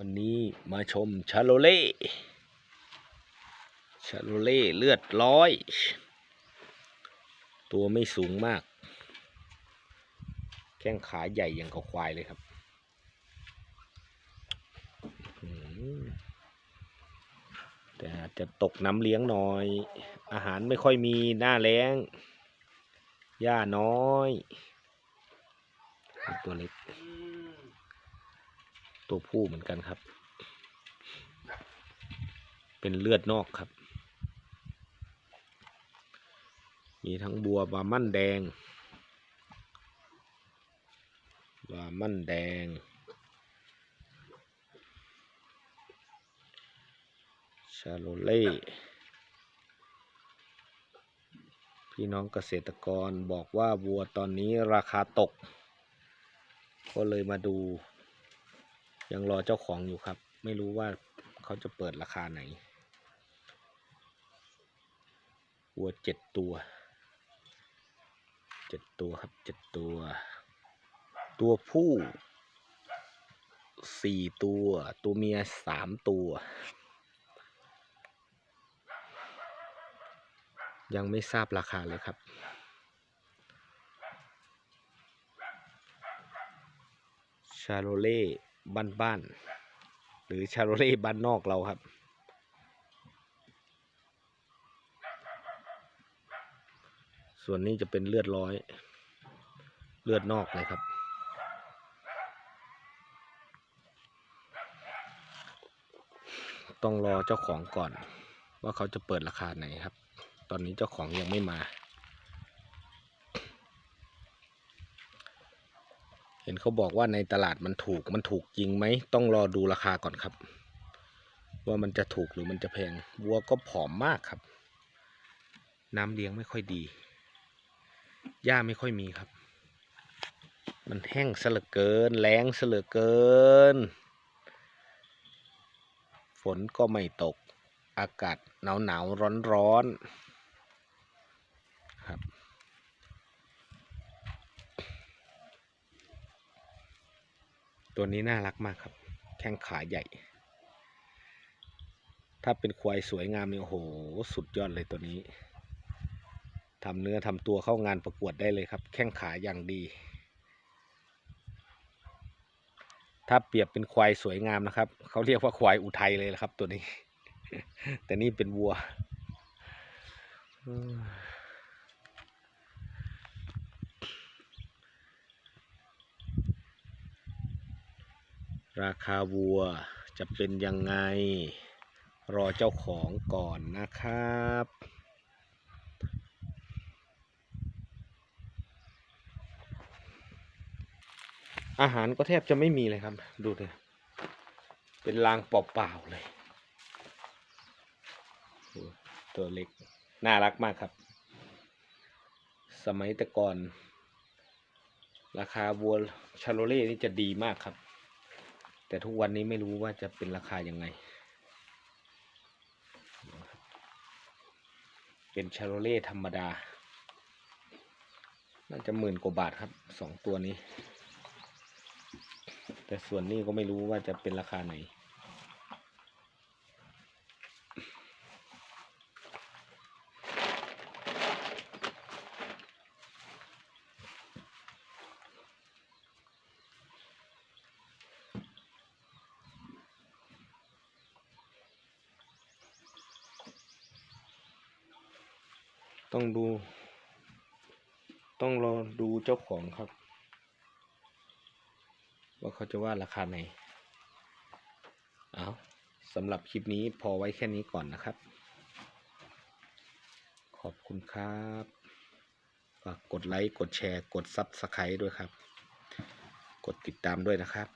วันนี้มาชมชาโลเล่ ชาโลเล่เลือดร้อย ตัวไม่สูงมาก แข้งขาใหญ่อย่างกับควายเลยครับ แต่อาจจะตกน้ำเลี้ยงหน่อย อาหารไม่ค่อยมีหน้าแล้งหญ้าน้อย ตัวเล็ก ตัวผู้เหมือนกันครับ เป็นเลือดนอกครับ มีทั้งบัวบามั่นแดงบามั่นแดง ชาโลเล่พี่น้องเกษตรกรบอกว่าวัวตอนนี้ราคาตก ก็เลยมาดู ยังรอเจ้าของอยู่ครับ ไม่รู้ว่าเขาจะเปิดราคาไหนวัวเจ็ดตัวเจ็ดตัวครับเจ็ดตัว ตัวผู้สี่ตัว ตัวเมียสามตัว ยังไม่ทราบราคาเลยครับ ชาโรเล่ บ้านบ้านๆหรือชาโรเล่บ้านนอกเราครับ ส่วนนี้จะเป็นเลือดร้อย เลือดนอกเลยครับ ต้องรอเจ้าของก่อน ว่าเขาจะเปิดราคาไหนครับ ตอนนี้เจ้าของยังไม่มา เห็นเขาบอกว่าในตลาดมันถูกมันถูกจริงไหม ต้องรอดูราคาก่อนครับ ว่ามันจะถูกหรือมันจะแพงวัวก็ผอมมากครับ น้ำเลี้ยงไม่ค่อยดีหญ้าไม่ค่อยมีครับ มันแห้งซะเหลือเกินแรงซะเหลือเกิน ฝนก็ไม่ตก อากาศหนาวหนาวร้อนร้อนๆครับ ตัวนี้น่ารักมากครับ แข้งขาใหญ่ ถ้าเป็นควายสวยงามเนี่ยโอ้โห สุดยอดเลยตัวนี้ทำเนื้อทำตัวเข้างานประกวดได้เลยครับ แข้งขาอย่างดี ถ้าเปรียบเป็นควายสวยงามนะครับ เขาเรียกว่าควายอุทัยเลยละครับ ตัวนี้ แต่นี่เป็นวัว ราคาวัวจะเป็นยังไง รอเจ้าของก่อนนะครับ อาหารก็แทบจะไม่มีเลยครับ ดูเลยเป็นรางเปล่าๆเลย ตัวเล็ก น่ารักมากครับ สมัยแต่ก่อน ราคาวัวชาโลเล่นี่จะดีมากครับ แต่ทุกวันนี้ไม่รู้ว่าจะเป็นราคายังไง เป็นชาโลเล่ธรรมดา น่าจะหมื่นกว่าบาทครับสองตัวนี้ แต่ส่วนนี้ก็ไม่รู้ว่าจะเป็นราคาไหน ต้องดู ต้องรอดูเจ้าของครับ ว่าเขาจะว่าราคาไหน เอาสำหรับคลิปนี้พอไว้แค่นี้ก่อนนะครับ ขอบคุณครับฝากกดไลค์ กดแชร์ กดซับสไครต์ด้วยครับ กดติดตามด้วยนะครับ